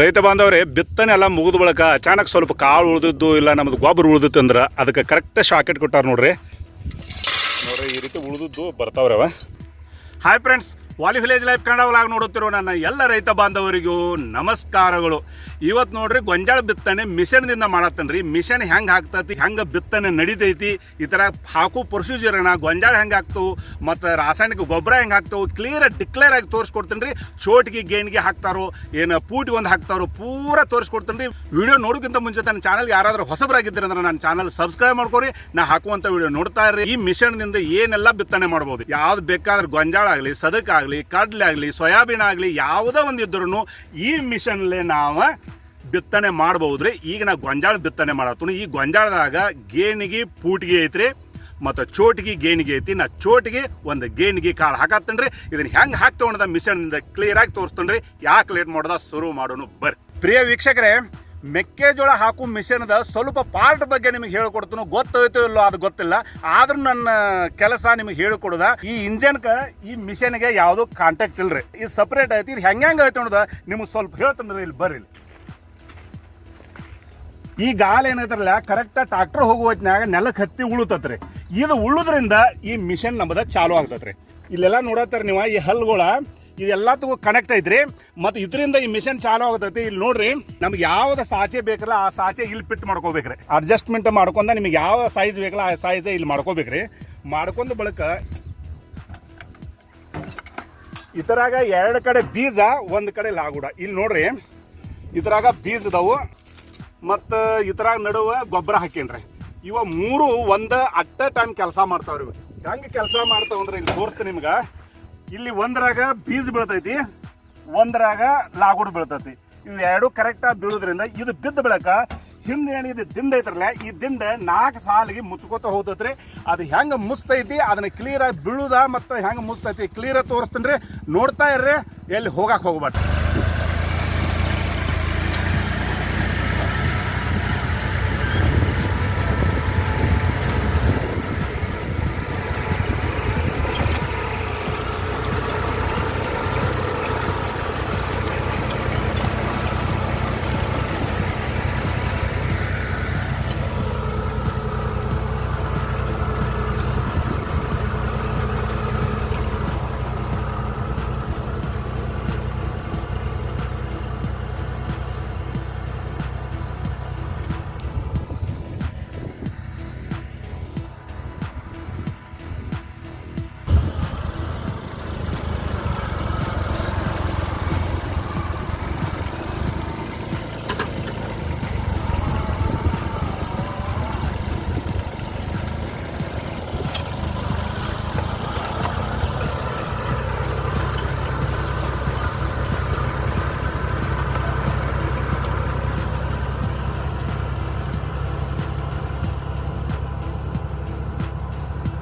ರೈತ ಬಾಂಧವ್ರೆ, ಬಿತ್ತನೆ ಎಲ್ಲ ಮುಗಿದ ಬಳಿಕ ಅಚಾನಕ್ ಸ್ವಲ್ಪ ಕಾಳು ಉಳಿದಿದ್ದು ಇಲ್ಲ, ನಮ್ದು ಗೊಬ್ಬರ ಉಳಿದಿತ್ತು ಅಂದ್ರೆ ಅದಕ್ಕೆ ಕರೆಕ್ಟ್ ಶಾಕೆಟ್ ಕೊಟ್ಟಾರ ನೋಡ್ರಿ. ನೋಡ್ರಿ, ಈ ರೀತಿ ಉಳಿದಿದ್ದು ಬರ್ತಾವ್ರವ hi friends Vali village life Kannada vlog ನೋಡುತ್ತಿರೋ ನನ್ನ ಎಲ್ಲ ರೈತ ಬಾಂಧವರಿಗೂ ನಮಸ್ಕಾರಗಳು. ಇವತ್ತು ನೋಡ್ರಿ ಗೊಂಜಾಳ ಬಿತ್ತನೆ ಮಿಷನ್ದಿಂದ ಮಾಡತ್ತನ್ರಿ. ಮಿಷನ್ ಹೆಂಗೆ ಹಾಕ್ತತಿ, ಹೆಂಗೆ ಬಿತ್ತನೆ ನಡಿತೈತಿ, ಈ ಥರ ಹಾಕು ಪ್ರೊಸೀಜರ್ ಗೊಂಜಾಳ ಹೆಂಗೆ ಹಾಕ್ತವು, ಮತ್ತು ರಾಸಾಯನಿಕ ಗೊಬ್ಬರ ಹೆಂಗೆ ಹಾಕ್ತವು ಕ್ಲಿಯರ್ ಡಿಕ್ಲೇರ್ ಆಗಿ ತೋರಿಸ್ಕೊಡ್ತೀನಿ ರೀ ಚೋಟಿಗೆ, ಗೇಣಿಗೆ ಹಾಕ್ತಾರೋ, ಏನು ಪೂಟಿ ಒಂದು ಹಾಕ್ತಾರೋ, ಪೂರ ತೋರಿಸ್ಕೊಡ್ತೀನಿ ರೀ ವಿಡಿಯೋ ನೋಡೋಕ್ಕಿಂತ ಮುಂಚೆ ನನ್ನ ಚಾನಲ್ ಯಾರಾದರೂ ಹೊಸಬರಾಗಿದ್ದರೆ ಅಂದ್ರೆ ನನ್ನ ಚಾನಲ್ ಸಬ್ಸ್ಕ್ರೈಬ್ ಮಾಡ್ಕೊರಿ. ನಾ ಹಾಕುವಂಥ ವಿಡಿಯೋ ನೋಡ್ತಾ ಇರ್ರಿ. ಈ ಮಿಷನ್ನಿಂದ ಏನೆಲ್ಲ ಬಿತ್ತನೆ ಮಾಡ್ಬೋದು? ಯಾವ್ದು ಬೇಕಾದ್ರೆ ಗೊಂಜಾಳ ಆಗಲಿ, ಸದಕ್ ಆಗಲಿ, ಕಡ್ಲೆ ಆಗಲಿ, ಸೋಯಾಬೀನ್ ಆಗಲಿ, ಯಾವುದೋ ಒಂದು ಇದ್ರೂ ಈ ಮಿಷನ್ಲೇ ನಾವು ಬಿತ್ತನೆ ಮಾಡ್ಬೋದ್ರಿ ಈಗ ನಾ ಗೊಂಜಾಳ ಬಿತ್ತನೆ ಮಾಡತ್ತೀನಿ. ಈ ಗೊಂಜಾಳದಾಗ ಗೇಣಿಗೆ ಪೂಟಿಗೆ ಐತ್ರಿ, ಮತ್ತು ಚೋಟಿಗೆ ಗೇಣಿಗೆ ಐತಿ. ನಾ ಚೋಟಿಗೆ ಒಂದು ಗೇಣಿಗೆ ಕಾಳು ಹಾಕತ್ತೇನ್ರಿ. ಇದನ್ನ ಹೆಂಗೆ ಹಾಕ್ತಗೊಂಡ ಮಿಷನ್ನಿಂದ ಕ್ಲಿಯರ್ ಆಗಿ ತೋರಿಸ್ತೇನ್ರಿ. ಯಾಕೆ ಲೇಟ್ ಮಾಡ್ದ? ಶುರು ಮಾಡೋಣ, ಬರ್ರಿ. ಪ್ರಿಯ ವೀಕ್ಷಕರೇ, ಮೆಕ್ಕೆಜೋಳ ಹಾಕು ಮಿಷನ್ದ ಸ್ವಲ್ಪ ಪಾರ್ಟ್ ಬಗ್ಗೆ ನಿಮಗೆ ಹೇಳ್ಕೊಡ್ತೀನಿ. ಗೊತ್ತಾಯ್ತೋ ಇಲ್ಲೋ ಅದು ಗೊತ್ತಿಲ್ಲ. ಆದ್ರೂ ನನ್ನ ಕೆಲಸ ನಿಮಗೆ ಹೇಳಿಕೊಡೋದ. ಈ ಇಂಜನ್ಕ ಈ ಮಿಷನ್ಗೆ ಯಾವುದೋ ಕಾಂಟ್ಯಾಕ್ಟ್ ಇಲ್ರಿ. ಇದು ಸಪ್ರೇಟ್ ಐತಿ. ಇದು ಹೆಂಗೆ ಹೆಂಗೆ ಐತೆ ಅನ್ನೋದ ನಿಮಗೆ ಸ್ವಲ್ಪ ಹೇಳ್ತೀನಿ ಇಲ್ಲಿ ಬರ್ರಿ. ಈ ಗಾಲ ಏನೈತ್ರಲ್ಲ ಕರೆಕ್ಟ್ ಟ್ರಾಕ್ಟರ್ ಹೋಗುವ ಹೊತ್ನ್ಯಾಗ ನೆಲಕ್ಕೆ ಹತ್ತಿ ಉಳುತ್ತತ್ರಿ ಇದು ಉಳುದ್ರಿಂದ ಈ ಮಿಷನ್ ನಮ್ಮದ ಚಾಲು ಆಗ್ತತ್ರಿ. ಇಲ್ಲೆಲ್ಲ ನೋಡತ್ತಾರ ನೀವು, ಈ ಹಲ್ಗಳ ಇದೆಲ್ಲದಕ್ಕೂ ಕನೆಕ್ಟ್ ಐತ್ರಿ. ಮತ್ತು ಇದರಿಂದ ಈ ಮಿಷನ್ ಚಾಲು ಆಗತೈತಿ. ಇಲ್ಲಿ ನೋಡ್ರಿ, ನಮ್ಗೆ ಯಾವ್ದು ಸಾಚೆ ಬೇಕಲ್ಲ, ಆ ಸಾಚೆ ಇಲ್ಲಿ ಫಿಟ್ ಮಾಡ್ಕೋಬೇಕ್ರಿ. ಅಡ್ಜಸ್ಟ್ಮೆಂಟ್ ಮಾಡ್ಕೊಂಡ ನಿಮಗೆ ಯಾವ ಸೈಜ್ ಬೇಕಲ್ಲ, ಆ ಸೈಜ್ ಇಲ್ಲಿ ಮಾಡ್ಕೋಬೇಕ್ರಿ. ಮಾಡ್ಕೊಂಡ ಬಳಿಕ ಇದ್ರಾಗ ಎರಡು ಕಡೆ ಬೀಜ, ಒಂದು ಕಡೆ ಲಾಗುಡ. ಇಲ್ಲಿ ನೋಡ್ರಿ, ಇದ್ರಾಗ ಬೀಜ ಅದಾವು ಮತ್ತು ಇದ್ರಾಗ ನಡುವ ಗೊಬ್ಬರ ಹಾಕೇನ್ರಿ. ಇವ ಮೂರು ಒಂದು ಅಟ್ ಟೈಮ್ ಕೆಲಸ ಮಾಡ್ತಾವ್ರಿ ಇವು. ಹೆಂಗೆ ಕೆಲಸ ಮಾಡ್ತಾವ ಅಂದ್ರೆ ಇಲ್ಲಿ ತೋರಿಸ್ತೀನಿ ನಿಮ್ಗೆ. ಇಲ್ಲಿ ಒಂದರಾಗ ಬೀಜ ಬೀಳ್ತೈತಿ, ಒಂದರಾಗ ಲಾಗುಡ್ ಬೀಳ್ತೈತಿ. ಇವು ಎರಡು ಕರೆಕ್ಟಾಗಿ ಬೀಳೋದ್ರಿಂದ ಇದು ಬಿದ್ದ ಬೆಳಕ ಹಿಂದೆ ಏನು ಇದು ದಿಂಡ ಐತ್ರಲ್ಲ ಈ ದಿಂಡ ನಾಲ್ಕು ಸಾಲಿಗೆ ಮುಚ್ಕೋತ ಹೋದತ್ರಿ. ಅದು ಹೆಂಗೆ ಮುಸ್ತೈತಿ ಅದನ್ನ ಕ್ಲಿಯರ್ ಆಗಿ ಬೀಳುದ ಮತ್ತು ಹೆಂಗೆ ಮುಸ್ತೈತಿ ಕ್ಲಿಯರ್ ಆಗಿ ತೋರಿಸ್ತೀನಿ ರೀ. ನೋಡ್ತಾ ಇರ್ರಿ, ಎಲ್ಲಿ ಹೋಗಕ್ಕೆ ಹೋಗ್ಬಾರ್ದು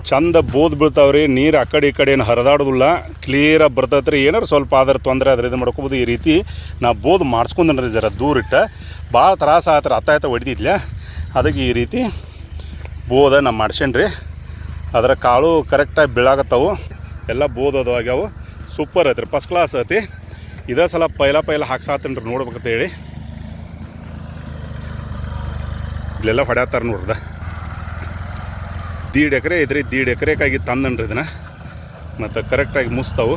ಚಂದ ಬೋದ್ ಬೀಳ್ತಾವ್ರಿ, ನೀರು ಆ ಕಡೆ ಈ ಕಡೆ ಏನು ಹರಿದಾಡೋದಿಲ್ಲ. ಕ್ಲಿಯರಾಗಿ ಬರ್ತೈತೆ ರೀ, ಏನಾರು ಸ್ವಲ್ಪ ಆದ್ರೆ ತೊಂದರೆ ಆದ್ರೆ ಇದು ಮಾಡ್ಕೋಬೋದು ಈ ರೀತಿ. ನಾ ಬೋದ್ ಮಾಡಿಸ್ಕೊಂಡ್ರಿ ಜರ ದೂರ ಇಟ್ಟ ಭಾಳ ತ್ರಾಸ ಆಯ್ತು ಅತ್ತ ಆಯ್ತ ಹೊಡೆದಿದ್ಲ ಅದಕ್ಕೆ ಈ ರೀತಿ ಬೋದ ನಾ ಮಾಡ್ಸೇನ್ರಿ ಅದರ ಕಾಳು ಕರೆಕ್ಟಾಗಿ ಬೀಳಾಗತ್ತವು ಎಲ್ಲ ಬೋದ್ ಅದು ಆಗ್ಯಾವು. ಸೂಪರ್ ಐತ್ರಿ ಫಸ್ಟ್ ಕ್ಲಾಸ್ ಐತಿ ಇದೇ ಸಲ ಪೈಲ ಪೈಲ ಹಾಕ್ಸಾತೇನ್ರಿ ನೋಡ್ಬೇಕಂತ ಹೇಳಿ. ಇಲ್ಲೆಲ್ಲ ಹೊಡ್ಯಾತಾರ ನೋಡ್ದ ದೀಡ್ ಎಕರೆ ಇದ್ರಿ, ದೀಡ್ ಎಕರೆಕಾಗಿ ತಂದನ್ರಿ ಇದನ್ನ. ಮತ್ತು ಕರೆಕ್ಟಾಗಿ ಮುಸ್ತಾವು.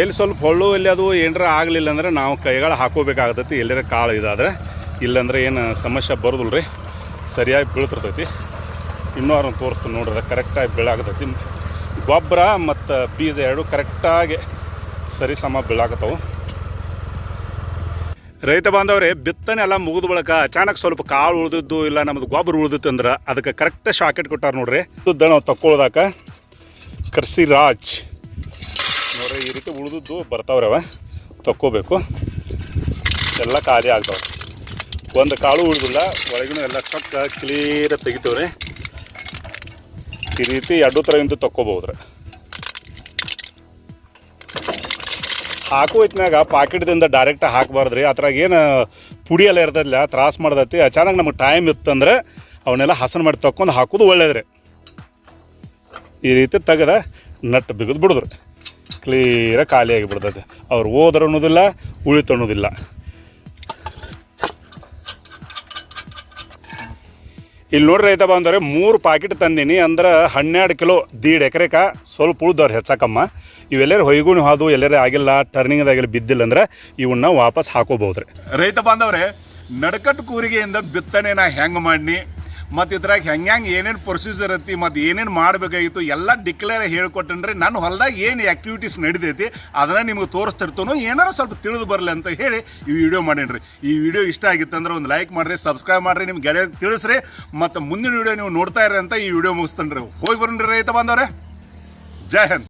ಎಲ್ಲಿ ಸ್ವಲ್ಪ ಹೊಳ್ಳು ಎಲ್ಲಿ ಅದು ಏನರ ಆಗಲಿಲ್ಲ ಅಂದ್ರೆ ನಾವು ಕೈಗಳು ಹಾಕೋಬೇಕಾಗತ್ತೈತಿ, ಎಲ್ಲರ ಕಾಳು ಇದಾದ್ರೆ. ಇಲ್ಲಾಂದ್ರೆ ಏನು ಸಮಸ್ಯೆ ಬರೋದಿಲ್ಲ ರೀ ಸರಿಯಾಗಿ ಬೀಳ್ತಿರ್ತೈತಿ. ಇನ್ನೂ ಅವ್ರನ್ನ ತೋರಿಸ್ತೀನಿ ನೋಡ್ರಿ ಕರೆಕ್ಟಾಗಿ ಬೀಳಾಕತೈತಿ ಗೊಬ್ಬರ ಮತ್ತು ಬೀಜ ಎರಡು ಕರೆಕ್ಟಾಗಿ ಸರಿ ಸಮ ಬೀಳಾಕತ್ತವು. ರೈತ ಬಾಂಧವ್ರೆ, ಬಿತ್ತನೆ ಎಲ್ಲ ಮುಗಿದ ಬಳಿಕ ಅಚಾನಕ್ ಸ್ವಲ್ಪ ಕಾಳು ಉಳಿದಿದ್ದು ಇಲ್ಲ, ನಮ್ದು ಗೊಬ್ಬರ ಉಳಿದಿತ್ತು ಅಂದ್ರೆ ಅದಕ್ಕೆ ಕರೆಕ್ಟ್ ಶಾಕೆಟ್ ಕೊಟ್ಟಾರ ನೋಡ್ರಿ. ಉದ್ದ ನಾವು ತಕ್ಕೊಳ್ದಾಕ ಕರ್ಸಿ ರಾಜ್ ನೋಡ್ರಿ, ಈ ರೀತಿ ಉಳಿದಿದ್ದು ಬರ್ತಾವ್ರಿ ಅವ. ತಕ್ಕೋಬೇಕು. ಎಲ್ಲ ಖಾಲಿ ಆಗ್ತಾವೆ. ಒಂದು ಕಾಳು ಉಳಿದಿಲ್ಲ, ಒಳಗಿನ ಎಲ್ಲ ಚೊಕ್ಕ ಕ್ಲೀರ ತೆಗಿತೇವ್ರಿ. ಈ ರೀತಿ ಎರಡು ಥರ ಇಂದು ತಕ್ಕೋಬಹುದ್ರಿ ಹಾಕೋ ಹೊತ್ನ್ಯಾಗ ಪಾಕೆಟ್ದಿಂದ ಡೈರೆಕ್ಟ್ ಹಾಕಬಾರ್ದ್ರಿ. ಅದ್ರಾಗ ಏನು ಪುಡಿ ಎಲ್ಲ ಇರ್ತೈತಿಲ್ಲ ತ್ರಾಸ ಮಾಡ್ದೈತಿ ಅಚಾನಕ್ ನಮಗೆ ಟೈಮ್ ಇತ್ತಂದ್ರೆ ಅವನ್ನೆಲ್ಲ ಹಸನ್ ಮಾಡಿ ತಕ್ಕೊಂಡು ಹಾಕೋದು ಒಳ್ಳೇದ್ರಿ. ಈ ರೀತಿ ತೆಗೆದ ನಟ್ ಬಿಗಿದು ಬಿಡಿದ್ರು. ಕ್ಲಿಯರಾಗಿ ಖಾಲಿಯಾಗಿ ಬಿಡ್ತೈತೆ. ಅವ್ರು ಓದ್ರೆ ಅನ್ನೋದಿಲ್ಲ ಉಳಿತು ಅನ್ನೋದಿಲ್ಲ ಇಲ್ಲಿ ನೋಡ್ರಿ ರೈತ ಬಂದವ್ರೆ ಮೂರು ಪಾಕಿಟ್ ತಂದೀನಿ ಅಂದ್ರೆ ಹನ್ನೆರಡು ಕಿಲೋ ದೀಡ್ ಎಕರೆಕ ಸ್ವಲ್ಪ ಉಳ್ದವ್ರು ಹೆಚ್ಚಕಮ್ಮ. ಇವೆಲ್ಲರೂ ಹೊಯ್ಗುಣಿ ಹಾದು ಎಲ್ಲರೇ ಆಗಿಲ್ಲ ಟರ್ನಿಂಗ್ದಾಗೆಲ್ಲ ಬಿದ್ದಿಲ್ಲ ಅಂದ್ರೆ ಇವನ್ನ ವಾಪಸ್ ಹಾಕೋಬಹುದ್ರಿ. ರೈತ ಬಾಂಧವ್ರೆ, ನಡಕಟ್ಟು ಕೂರಿಗೆಯಿಂದ ಬಿತ್ತನೆ ನಾ ಹೆಂಗೆ ಮಾಡಿ ಮತ್ತು ಇದ್ರಾಗ ಹೆಂಗೆ ಹೆಂಗೆ ಏನೇನು ಪ್ರೊಸೀಜರ್ ಐತಿ ಮತ್ತು ಏನೇನು ಮಾಡಬೇಕಾಗಿತ್ತು, ಎಲ್ಲ ಡಿಕ್ಲೇರ್ ಹೇಳ್ಕೊಟ್ಟನ್ರಿ. ನನ್ನ ಹೊಲದಾಗ ಏನು ಆ್ಯಕ್ಟಿವಿಟೀಸ್ ನಡಿತೈತಿ, ಅದನ್ನ ನಿಮಗೆ ತೋರಿಸ್ತಿರ್ತನೋ, ಏನಾರು ಸ್ವಲ್ಪ ತಿಳಿದು ಬರಲಿ ಅಂತ ಹೇಳಿ ಈ ವಿಡಿಯೋ ಮಾಡೇನ್ರಿ. ಈ ವಿಡಿಯೋ ಇಷ್ಟ ಆಗಿತ್ತಂದ್ರೆ ಒಂದು ಲೈಕ್ ಮಾಡಿರಿ ಸಬ್ಸ್ಕ್ರೈಬ್ ಮಾಡಿರಿ ನಿಮ್ಮ ಗೆಳೆಯ ತಿಳಿಸ್ರಿ. ಮತ್ತು ಮುಂದಿನ ವಿಡಿಯೋ ನೀವು ನೋಡ್ತಾ ಇರಿ ಅಂತ ಈ ವಿಡಿಯೋ ಮುಗಿಸ್ತೇನೆ ರೀ ಹೋಗಿ ಬರ್ರಿ ರೈತ ಬಂದವ್ರೆ ಜೈ ಹಿಂದ್.